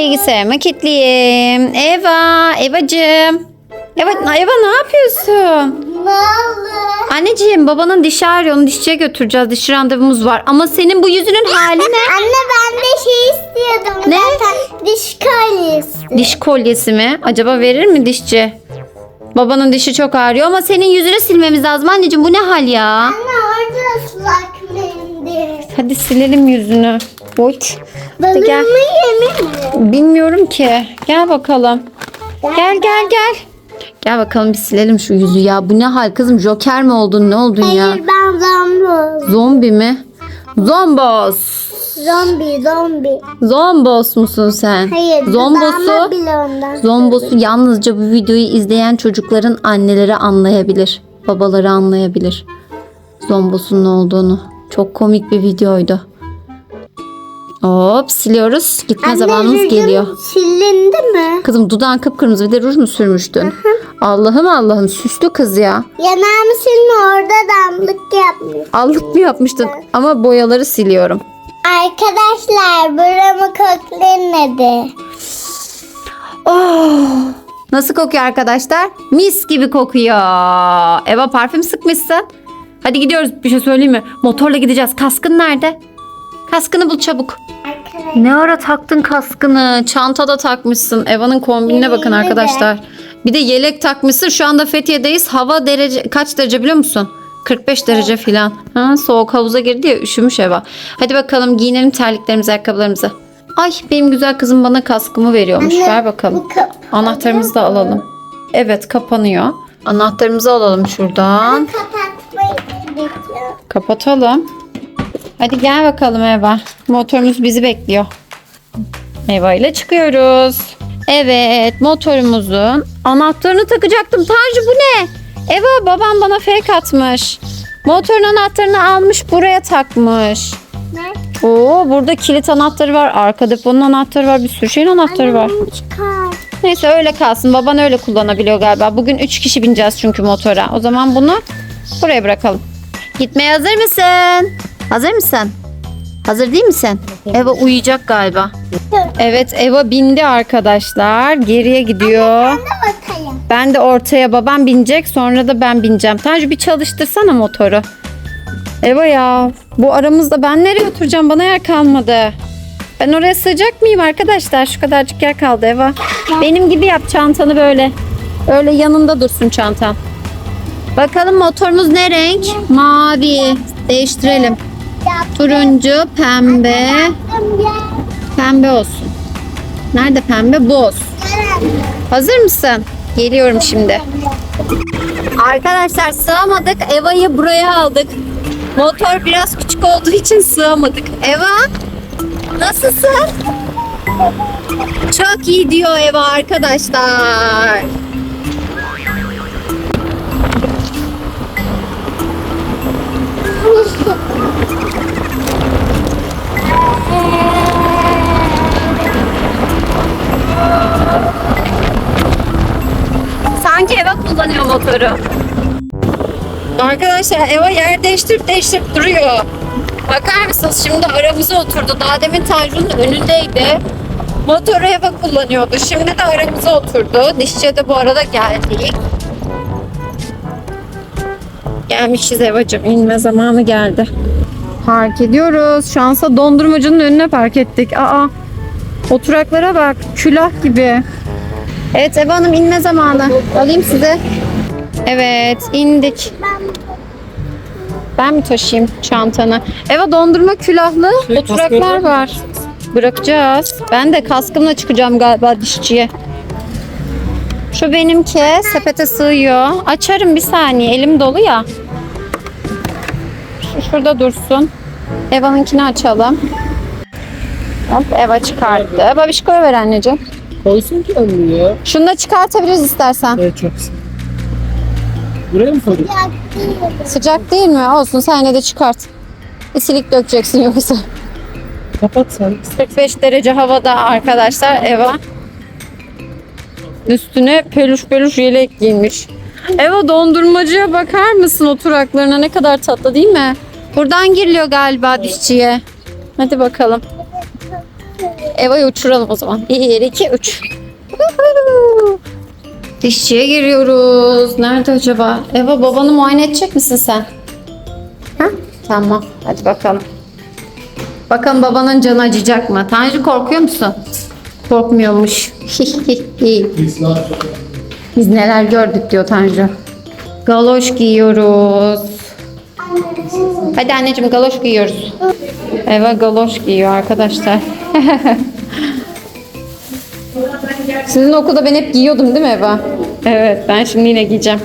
Bilgisayarımı kilitleyeyim. Eva, Evacığım. Eva, Eva ne yapıyorsun? Oldu? Anneciğim babanın dişi ağrıyor. Onu dişçiye götüreceğiz. Dişçi randevumuz var. Ama senin bu yüzünün hali ne? Anne ben de şey istiyordum. Ne? Zaten diş kolyesi. Diş kolyesi mi? Acaba verir mi dişçi? Babanın dişi çok ağrıyor ama senin yüzünü silmemiz lazım anneciğim. Bu ne hal ya? Anne orada ıslak mendil. Hadi silelim yüzünü. Oy. Gel. Balığımı yeme mi? Bilmiyorum ki. Gel bakalım. Gel gel gel. Gel bakalım bir silelim şu yüzü ya. Bu ne hal kızım? Joker mi oldun? Ne oldun ya? Hayır ben zombi. Zombi mi? Zombos. Zombi zombi. Zombos musun sen? Hayır Zombosu. dudağıma bile ondan. Zombosu yalnızca bu videoyu izleyen çocukların anneleri anlayabilir. Babaları anlayabilir. Zombosun ne olduğunu. Çok komik bir videoydu. Hop siliyoruz. Gitme Anne, zamanımız rujum geliyor. Silindi mi? Kızım dudağın kıpkırmızı bir de ruj mu sürmüştün? Allah'ım Allah'ım süslü kız ya. Yanağımı silme orada damlık yapmış. Allık mı yapmıştın? Ama boyaları siliyorum. Arkadaşlar buramı koklenmedi. Oh, nasıl kokuyor arkadaşlar? Mis gibi kokuyor. Eva parfüm sıkmışsın. Hadi gidiyoruz. Bir şey söyleyeyim mi? Motorla gideceğiz. Kaskın nerede? Kaskını bul çabuk. Ne ara taktın kaskını? Çantada takmışsın. Eva'nın kombinine bakın Yeleğime de. arkadaşlar. Bir de yelek takmışsın. Şu anda Fethiye'deyiz. Hava derece kaç derece biliyor musun? 45 derece filan. Ha, soğuk havuza girdi ya üşümüş Eva. Hadi bakalım giyinelim terliklerimizi, ayakkabılarımızı. Ay benim güzel kızım bana kaskımı veriyormuş. Anne, Ver bakalım. bu Anahtarımızı da alalım. Evet kapanıyor. Anahtarımızı alalım şuradan. kapatmayı bekliyorum. Kapatalım. Hadi gel bakalım Eva. Motorumuz bizi bekliyor. Eva ile çıkıyoruz. Evet motorumuzun anahtarını takacaktım. Tanju bu ne? Eva babam bana fake atmış. Motorun anahtarını almış buraya takmış. Ne? Oo burada kilit anahtarı var. Arka deponun anahtarı var. Bir sürü şeyin anahtarı var. Çıkar. Neyse öyle kalsın. Baban öyle kullanabiliyor galiba. Bugün 3 kişi bineceğiz çünkü motora. O zaman bunu buraya bırakalım. Gitmeye hazır mısın? Hazır mısın? Hazır değil misin? Eva uyuyacak galiba. Evet Eva bindi arkadaşlar. Geriye gidiyor. Ben de ortaya babam binecek. Sonra da ben bineceğim. Tanju bir çalıştırsana motoru. Eva ya bu aramızda ben nereye oturacağım? Bana yer kalmadı. Ben oraya sığacak mıyım arkadaşlar? Şu kadarcık yer kaldı Eva. Benim gibi yap çantanı böyle. Öyle yanında dursun çantan. Bakalım motorumuz ne renk? Mavi. Değiştirelim. Turuncu, pembe. Pembe olsun. Nerede pembe? Bu olsun. Hazır mısın? Geliyorum şimdi. Arkadaşlar sığamadık. Eva'yı buraya aldık. Motor biraz küçük olduğu için sığamadık. Eva nasılsın? Çok iyi diyor Eva arkadaşlar. Kullanıyor motoru. Arkadaşlar Eva yer değiştirip değiştirip duruyor. Bakar mısınız şimdi aramıza oturdu. Daha demin Tanju'nun önündeydi. Motoru Eva kullanıyordu. Şimdi de aramıza oturdu. Dişçiye de bu arada geldik. Gelmişiz Eva'cığım. İnme zamanı geldi. Park ediyoruz. Şansa dondurmacının önüne park ettik. Aa, oturaklara bak. Külah gibi. Evet Eva Hanım inme zamanı. Alayım size. Evet indik. Ben mi taşıyayım çantanı? Eva dondurma külahlı oturaklar var. Bırakacağız. Ben de kaskımla çıkacağım galiba dişçiye. Şu benimki sepete sığıyor. Açarım bir saniye elim dolu ya. Şu şurada dursun. Eva'nınkini açalım. Hop Eva çıkarttı. Babişko'ya ver anneciğim. Koysun ki önlüğü ya. Şunu da çıkartabiliriz istersen. Evet çok güzel. Buraya mı koydun? Sıcak değil mi? Olsun sen yine de çıkart. İsilik dökeceksin yoksa. Kapat sen. 45 derece havada arkadaşlar Eva. Üstüne peluş peluş yelek giymiş. Eva dondurmacıya bakar mısın oturaklarına ne kadar tatlı değil mi? Buradan giriliyor galiba dişçiye. Hadi bakalım. Eva'yı uçuralım o zaman. 1, 2, 3. Dişçiye giriyoruz. Nerede acaba? Eva babanı muayene edecek misin sen? Ha? Tamam. Hadi bakalım. Bakalım babanın canı acıyacak mı? Tanju korkuyor musun? Korkmuyormuş. Biz neler gördük diyor Tanju. Galoş giyiyoruz. Hadi anneciğim galoş giyiyoruz. Eva galoş giyiyor arkadaşlar. Sizin okulda ben hep giyiyordum değil mi Eva? Evet ben şimdi yine giyeceğim.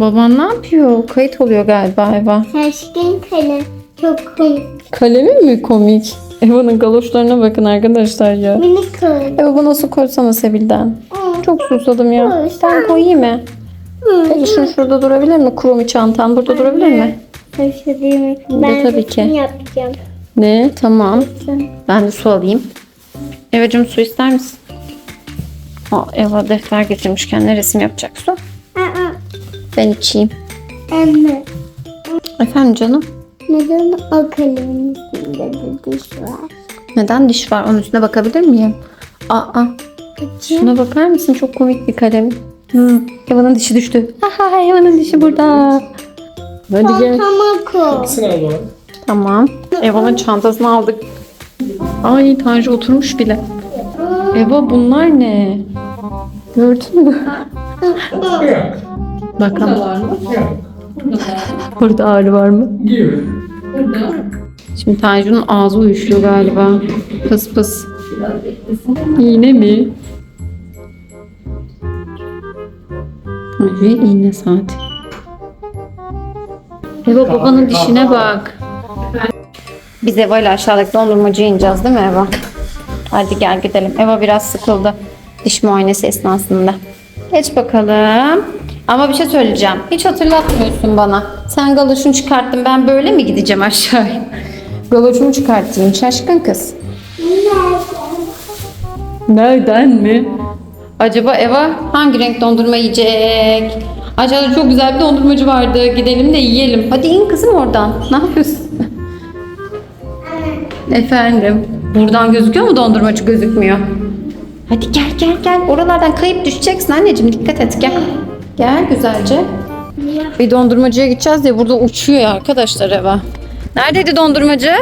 Baban ne yapıyor? Kayıt oluyor galiba Eva. Şaşkın kalem. Çok komik. Kalemi mi komik? Eva'nın galoşlarına bakın arkadaşlar ya. Minik kalem. Eva bana su koysana Sevil'den. Hı. Çok susadım ya. Ben koyayım mı? Peki şunu şurada durabilir mi? Kromi çantan burada durabilir mi? Şaşırdım. Burada Ben tabii ki. yapacağım. Ne? Tamam. Ben de su alayım. Evacığım su ister misin? Aa, Eva defter getirmişken ne resim yapacak su? Aa, Ben içeyim. anne. Efendim canım? Neden o kalemin üstünde bir diş var? Neden diş var? Onun üstüne bakabilir miyim? Aa, Kaçın. şuna bakar mısın? Çok komik bir kalem. Hı, Eva'nın dişi düştü. Aha, Eva'nın dişi burada. Hadi gel. Tamako. İkisini al bana. Tamam. Eva'nın çantasını aldık. Ay Tanju oturmuş bile. Eva bunlar ne? Gördün mü? Bakalım. Burada ağrı var mı? Şimdi Tanju'nun ağzı uyuşuyor galiba. Pıs pıs. İğne mi? Tanju'ya iğne saati. Eva babanın dişine bak. Biz Eva ile aşağıdaki dondurmacıya ineceğiz değil mi Eva? Hadi gel gidelim. Eva biraz sıkıldı diş muayenesi esnasında. Geç bakalım. Ama bir şey söyleyeceğim. Hiç hatırlatmıyorsun bana. Sen galoşunu çıkarttın. Ben böyle mi gideceğim aşağıya? Galoşumu çıkarttın. Şaşkın kız. Nereden mi? Acaba Eva hangi renk dondurma yiyecek? Aşağıda çok güzel bir dondurmacı vardı. Gidelim de yiyelim. Hadi in kızım oradan. Ne yapıyorsun? Efendim. Buradan gözüküyor mu dondurmacı gözükmüyor? Hadi gel gel gel. Oralardan kayıp düşeceksin anneciğim. Dikkat et gel. Gel güzelce. Bir dondurmacıya gideceğiz diye burada uçuyor ya arkadaşlar Eva. Neredeydi dondurmacı?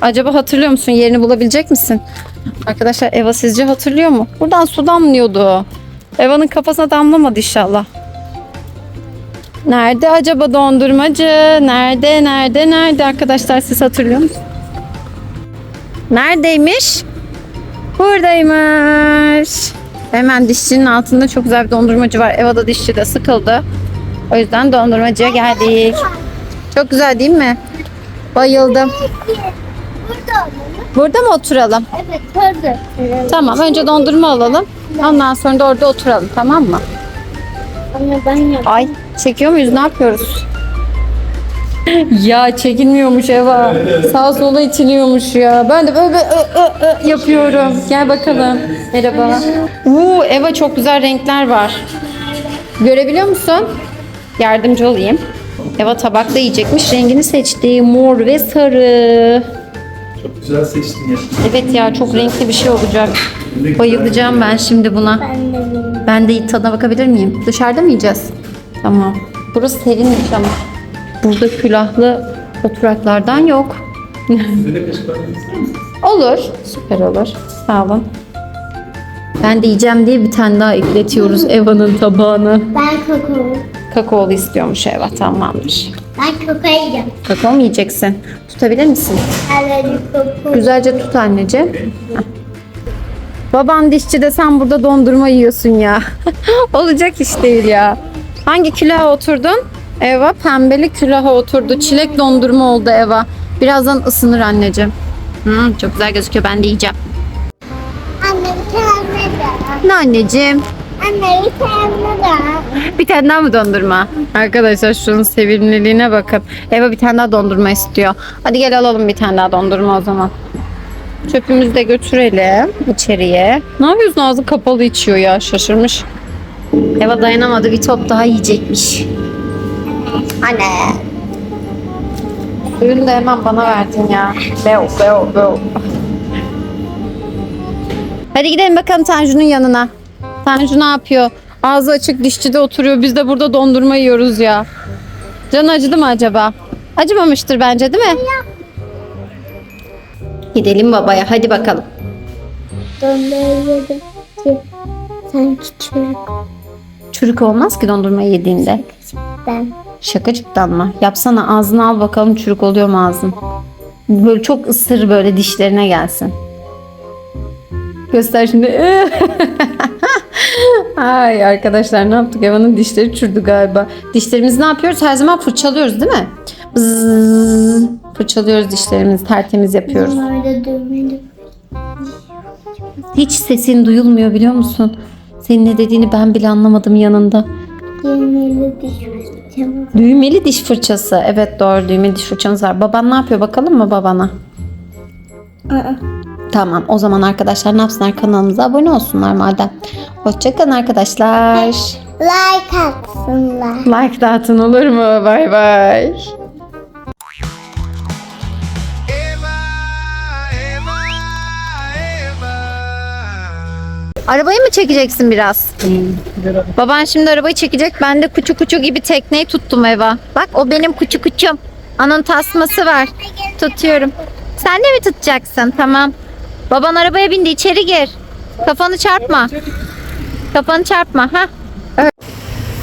Acaba hatırlıyor musun? Yerini bulabilecek misin? Arkadaşlar Eva sizce hatırlıyor mu? Buradan su damlıyordu. Eva'nın kafasına damlamadı inşallah. Nerede acaba dondurmacı? Nerede, nerede, nerede arkadaşlar siz hatırlıyor musunuz? Neredeymiş? Buradaymış. Hemen dişçinin altında çok güzel bir dondurmacı var. Eva da dişçi de sıkıldı. O yüzden dondurmacıya geldik. Çok güzel değil mi? Bayıldım. Burada. Burada mı oturalım? Evet orada. Tamam önce dondurma alalım. Ondan sonra da orada oturalım tamam mı? Ama ben yap. Ay çekiyor muyuz ne yapıyoruz? Ya çekilmiyormuş Eva. Sağa sola itiliyormuş ya. Ben de böyle, böyle ö, ö, ö yapıyorum. Gel bakalım. Merhaba. Uuu Eva çok güzel renkler var. Görebiliyor musun? Yardımcı olayım. Eva tabakta yiyecekmiş. Rengini seçti. Mor ve sarı. Çok güzel seçtin ya. Evet ya çok renkli bir şey olacak. Bayılacağım ben şimdi buna. Ben de. Ben de tadına bakabilir miyim? Dışarıda mı yiyeceğiz? Tamam. Burası serinmiş ama. Burada külahlı oturaklardan yok. Size de kaşık almak ister misiniz? Olur. Süper olur. Sağ olun. Ben de yiyeceğim diye bir tane daha ekletiyoruz Eva'nın tabağına. Ben kakao. Kakaolu istiyormuş Eva. Tamamdır. Ben kakao yiyeceğim. Kakao mu yiyeceksin? Tutabilir misin? Evet kakao. Güzelce tut anneciğim. Baban dişçi de sen burada dondurma yiyorsun ya. Olacak iş değil ya. Hangi külaha oturdun? Eva pembeli külaha oturdu. Çilek dondurma oldu Eva. Birazdan ısınır anneciğim. Hmm, çok güzel gözüküyor. Ben de yiyeceğim. Anne bir tane daha. Ne anneciğim? Anne bir tane daha. Bir tane daha mı dondurma? Arkadaşlar şunun sevimliliğine bakın. Eva bir tane daha dondurma istiyor. Hadi gel alalım bir tane daha dondurma o zaman. Çöpümüzü de götürelim içeriye. Ne yapıyorsun ağzı kapalı içiyor ya şaşırmış. Eva dayanamadı bir top daha yiyecekmiş. Anne. Suyunu da hemen bana verdin ya. Beo beo beo. Hadi gidelim bakalım Tanju'nun yanına. Tanju ne yapıyor? Ağzı açık dişçide oturuyor. Biz de burada dondurma yiyoruz ya. Can acıdı mı acaba? Acımamıştır bence değil mi? Gidelim babaya hadi bakalım. Dondurma ki sanki çocuk Çürük olmaz ki dondurma yediğinde. ben. Şakacıktan mı? Yapsana ağzını al bakalım çürük oluyor mu ağzın? Böyle çok ısır böyle dişlerine gelsin. Göster şimdi. Ay arkadaşlar ne yaptık? Eva'nın dişleri çürdü galiba. Dişlerimizi ne yapıyoruz? Her zaman fırçalıyoruz değil mi? Bzzz, fırçalıyoruz dişlerimizi tertemiz yapıyoruz. Hiç sesin duyulmuyor biliyor musun? Senin ne dediğini ben bile anlamadım yanında. Yemeğiyle diş fırçamı. Düğmeli diş fırçası. Evet doğru düğmeli diş fırçamız var. Baban ne yapıyor bakalım mı babana? Aa, Tamam o zaman arkadaşlar ne yapsınlar kanalımıza abone olsunlar madem. Hoşçakalın arkadaşlar. like atsınlar. Like dağıtın olur mu? Bay bay. Arabayı mı çekeceksin biraz? Baban şimdi arabayı çekecek. Ben de kuçu kuçu gibi tekneyi tuttum Eva. Bak o benim kuçu kuçum. Anın tasması var. Tutuyorum. Sen de mi tutacaksın? Tamam. Baban arabaya bindi. içeri gir. Kafanı çarpma. Kafanı çarpma. Ha?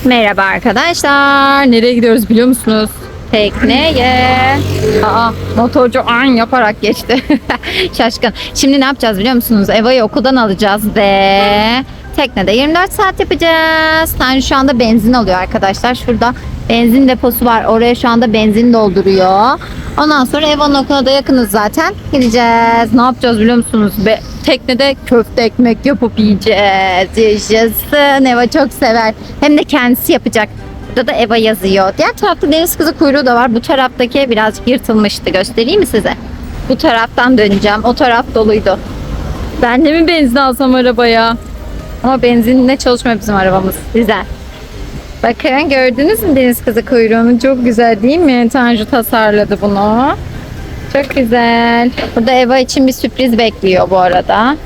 Merhaba arkadaşlar. Nereye gidiyoruz biliyor musunuz? Tekneye. Aa, motorcu an yaparak geçti. Şaşkın. Şimdi ne yapacağız biliyor musunuz? Eva'yı okuldan alacağız ve teknede 24 saat yapacağız. Yani şu anda benzin alıyor arkadaşlar. Şurada benzin deposu var. Oraya şu anda benzin dolduruyor. Ondan sonra Eva'nın okuluna da yakınız zaten. Gideceğiz. Ne yapacağız biliyor musunuz? Be teknede köfte ekmek yapıp yiyeceğiz. Yaşasın. Eva çok sever. Hem de kendisi yapacak. Burada da Eva yazıyor. Diğer tarafta deniz kızı kuyruğu da var. Bu taraftaki birazcık yırtılmıştı. Göstereyim mi size? Bu taraftan döneceğim. O taraf doluydu. Ben de mi benzin alsam arabaya? Ama benzinle çalışmıyor bizim arabamız. Güzel. Bakın gördünüz mü deniz kızı kuyruğunu? Çok güzel değil mi? Tanju tasarladı bunu. Çok güzel. Burada Eva için bir sürpriz bekliyor bu arada.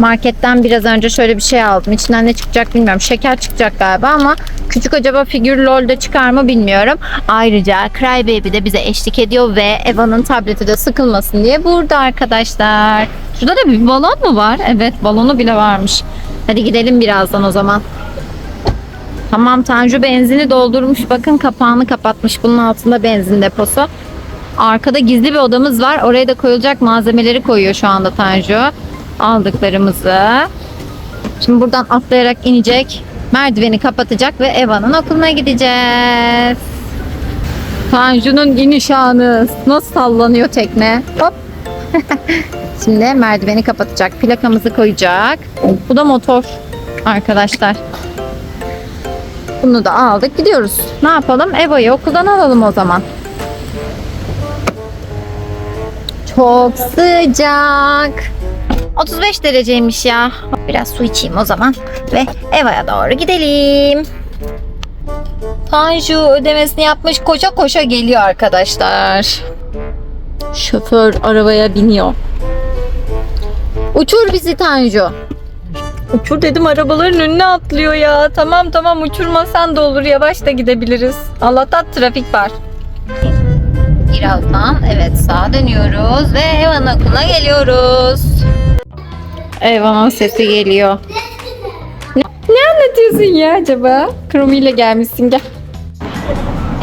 Marketten biraz önce şöyle bir şey aldım. İçinden ne çıkacak bilmiyorum. Şeker çıkacak galiba ama küçük acaba figür LOL'de çıkar mı bilmiyorum. Ayrıca Crybaby de bize eşlik ediyor ve Eva'nın tableti de sıkılmasın diye burada arkadaşlar. Şurada da bir balon mu var? Evet balonu bile varmış. Hadi gidelim birazdan o zaman. Tamam Tanju benzini doldurmuş. Bakın kapağını kapatmış. Bunun altında benzin deposu. Arkada gizli bir odamız var. Oraya da koyulacak malzemeleri koyuyor şu anda Tanju. Aldıklarımızı. Şimdi buradan atlayarak inecek. Merdiveni kapatacak ve Eva'nın okuluna gideceğiz. Tanju'nun iniş anı. Nasıl sallanıyor tekne. Hop. Şimdi merdiveni kapatacak. Plakamızı koyacak. Bu da motor arkadaşlar. Bunu da aldık. Gidiyoruz. Ne yapalım? Eva'yı okuldan alalım o zaman. Çok sıcak. 35 dereceymiş ya. Biraz su içeyim o zaman. Ve Eva'ya doğru gidelim. Tanju ödemesini yapmış koşa koşa geliyor arkadaşlar. Şoför arabaya biniyor. Uçur bizi Tanju. Uçur dedim arabaların önüne atlıyor ya. Tamam tamam uçurmasan da olur yavaş da gidebiliriz. Allah'tan trafik var. Birazdan evet sağa dönüyoruz ve Evan'ın okuluna geliyoruz. Evan'ın sesi geliyor. Ne, ne anlatıyorsun ya acaba? Kromi ile gelmişsin gel.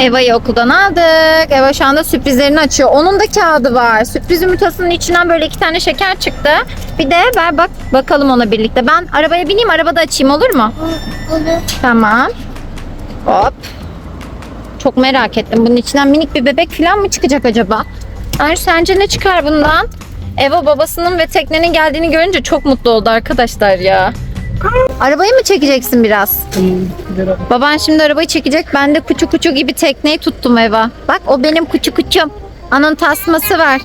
Eva'yı okuldan aldık. Eva şu anda sürprizlerini açıyor. Onun da kağıdı var. Sürpriz yumurtasının içinden böyle iki tane şeker çıktı. Bir de ver bak bakalım ona birlikte. Ben arabaya bineyim arabada açayım olur mu? Olur. Tamam. Hop. Çok merak ettim. Bunun içinden minik bir bebek falan mı çıkacak acaba? Ay sence ne çıkar bundan? Eva babasının ve teknenin geldiğini görünce çok mutlu oldu arkadaşlar ya. Arabayı mı çekeceksin biraz? Baban şimdi arabayı çekecek. Ben de kuçu kuçu gibi tekneyi tuttum Eva. Bak o benim kuçu kuçum. Anın tasması var.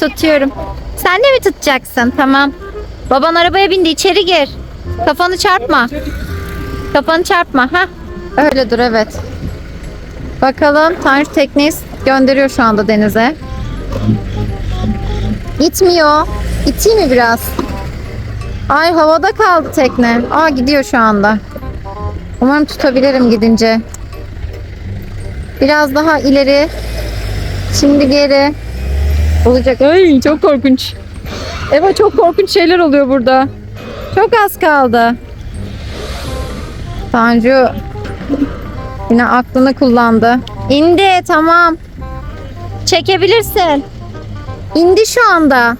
Tutuyorum. Sen de mi tutacaksın? Tamam. Baban arabaya bindi. içeri gir. Kafanı çarpma. Kafanı çarpma. ha. Öyle dur evet. Bakalım Tanju tekneyi gönderiyor şu anda denize. Gitmiyor. İteyim mi biraz? Ay havada kaldı tekne. Aa gidiyor şu anda. Umarım tutabilirim gidince. Biraz daha ileri. Şimdi geri. Olacak. Ay çok korkunç. Eva çok korkunç şeyler oluyor burada. Çok az kaldı. Tanju yine aklını kullandı. İndi tamam. Çekebilirsin. İndi şu anda.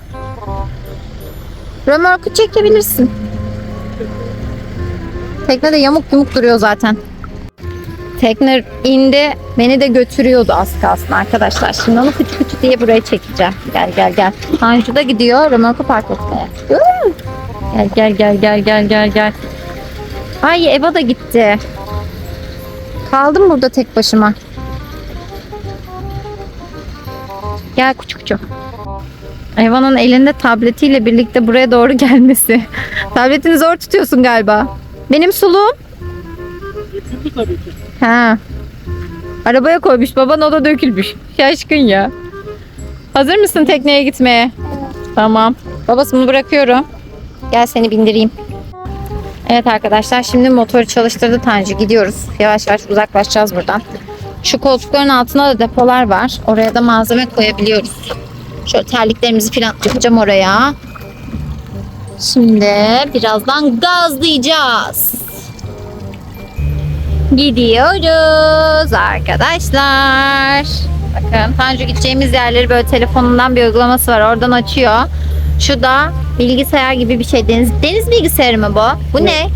Römorku çekebilirsin. Tekne de yamuk yumuk duruyor zaten. Tekne indi. Beni de götürüyordu az kalsın arkadaşlar. Şimdi onu küçük küçük diye buraya çekeceğim. Gel gel gel. Tanju da gidiyor römorku park etmeye. Gel gel gel gel gel gel gel. Ay Eva da gitti. Kaldım burada tek başıma. Gel küçük küçük. Eva'nın elinde tabletiyle birlikte buraya doğru gelmesi. Tabletini zor tutuyorsun galiba. Benim suluğum. Götürdü tabii ki. Ha. Arabaya koymuş. Baban o da dökülmüş. Şaşkın ya. Hazır mısın tekneye gitmeye? Tamam. Babası bunu bırakıyorum. Gel seni bindireyim. Evet arkadaşlar şimdi motoru çalıştırdı Tanju. Gidiyoruz. Yavaş yavaş uzaklaşacağız buradan. Şu koltukların altında da depolar var. Oraya da malzeme koyabiliyoruz. Şöyle terliklerimizi falan yapacağım oraya. Şimdi birazdan gazlayacağız. Gidiyoruz arkadaşlar. Bakın Tanju gideceğimiz yerleri böyle telefonundan bir uygulaması var. Oradan açıyor. Şu da bilgisayar gibi bir şey. Deniz, deniz bilgisayarı mı bu? Bu ne?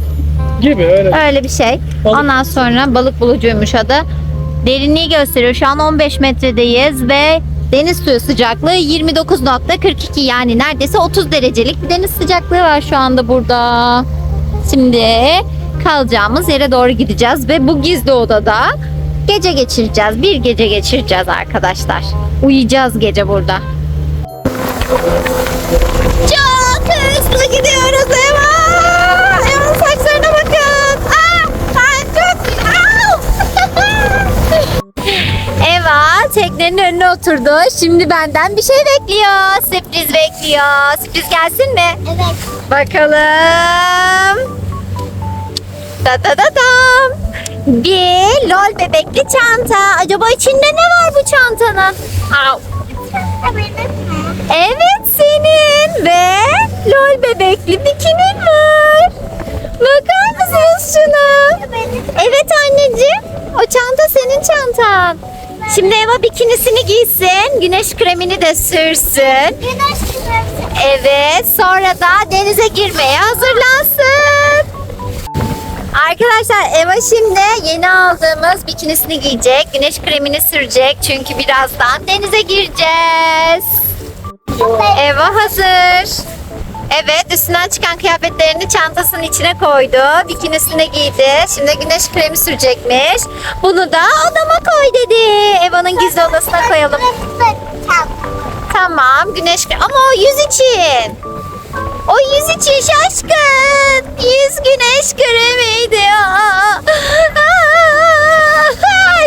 Gibi öyle. Öyle bir şey. Balık. Ondan sonra balık bulucuymuş adı. Derinliği gösteriyor. Şu an 15 metredeyiz ve deniz suyu sıcaklığı 29.42 yani neredeyse 30 derecelik bir deniz sıcaklığı var şu anda burada. Şimdi kalacağımız yere doğru gideceğiz ve bu gizli odada gece geçireceğiz. Bir gece geçireceğiz arkadaşlar. Uyuyacağız gece burada. Çok hızlı gidiyoruz teknenin önüne oturdu. Şimdi benden bir şey bekliyor. Sürpriz bekliyor. Sürpriz gelsin mi? Evet. Bakalım. Da da da dam. Bir lol bebekli çanta. Acaba içinde ne var bu çantanın? Au. Evet senin ve lol bebekli bikinin var. Bakar mısınız şuna? Evet anneciğim. O çanta senin çantan. Şimdi Eva bikinisini giysin. Güneş kremini de sürsün. Güneş kremi. Evet, sonra da denize girmeye hazırlansın. Arkadaşlar Eva şimdi yeni aldığımız bikinisini giyecek. Güneş kremini sürecek çünkü birazdan denize gireceğiz. Eva hazır. Evet üstünden çıkan kıyafetlerini çantasının içine koydu. Bikinisini giydi. Şimdi güneş kremi sürecekmiş. Bunu da odama koy dedi. Eva'nın gizli odasına koyalım. Tamam güneş kremi. Ama o yüz için. O yüz için şaşkın. Yüz güneş kremiydi.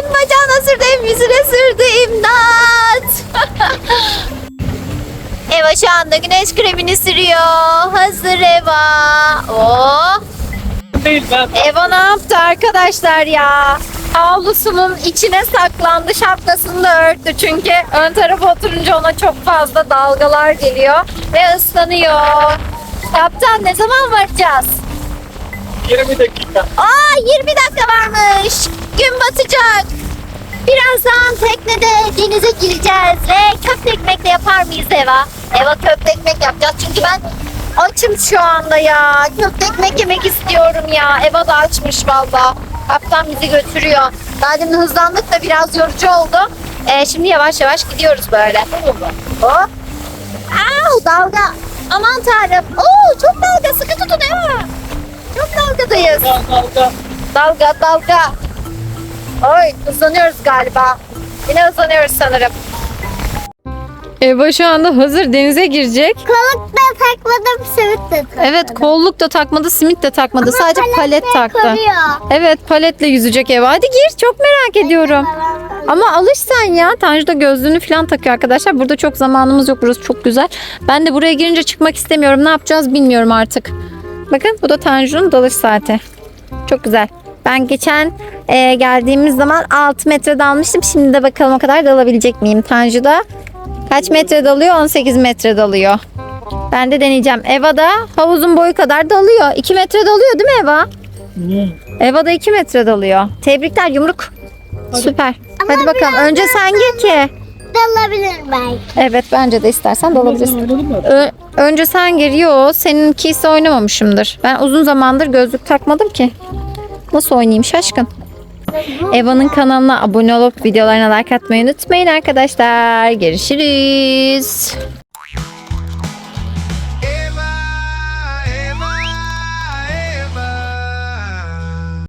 Bacağına sürdü yüzüne sürdü. İmdat. Eva şu anda güneş kremini sürüyor. Hazır Eva. Oh. Eva ne yaptı arkadaşlar ya? Havlusunun içine saklandı şapkasını da örttü çünkü ön tarafa oturunca ona çok fazla dalgalar geliyor ve ıslanıyor. Kaptan ne zaman varacağız? 20 dakika. Aa 20 dakika varmış. Gün batacak. Birazdan teknede denize gireceğiz ve köfte ekmekle yapar mıyız Eva? Eva köfte ekmek yapacağız çünkü ben açım şu anda ya. Köfte ekmek yemek istiyorum ya. Eva da açmış valla. Kaptan bizi götürüyor. Daha demin hızlandık da biraz yorucu oldu. Ee, şimdi yavaş yavaş gidiyoruz böyle. Hop. Au dalga. Aman tanrım. Oo çok dalga. Sıkı tutun Eva. Çok dalgadayız. Dalga. Dalga dalga. Oy hızlanıyoruz galiba. Yine hızlanıyoruz sanırım. Eva şu anda hazır denize girecek. Kolluk da takmadım, simit de takmadım. Evet kolluk da takmadı, simit de takmadı. Sadece palet taktı. Koruyor. Evet paletle yüzecek Eva. Hadi gir çok merak ediyorum. Ama alış sen ya. Tanju da gözlüğünü falan takıyor arkadaşlar. Burada çok zamanımız yok. Burası çok güzel. Ben de buraya girince çıkmak istemiyorum. Ne yapacağız bilmiyorum artık. Bakın bu da Tanju'nun dalış saati. Çok güzel. Ben geçen e, geldiğimiz zaman 6 metre dalmıştım. Şimdi de bakalım o kadar dalabilecek miyim? Tanju da kaç metre dalıyor? 18 metre dalıyor. Ben de deneyeceğim. Eva da havuzun boyu kadar dalıyor. 2 metre dalıyor değil mi Eva? Eva da 2 metre dalıyor. Tebrikler yumruk. Süper. Hadi bakalım. Önce sen gir ki. Dalabilir belki. Evet bence de istersen dalabilirsin. Ö- önce sen gir. Yo seninki ise oynamamışımdır. Ben uzun zamandır gözlük takmadım ki. Nasıl oynayayım şaşkın. Eva'nın kanalına abone olup videolarına like atmayı unutmayın arkadaşlar. Görüşürüz.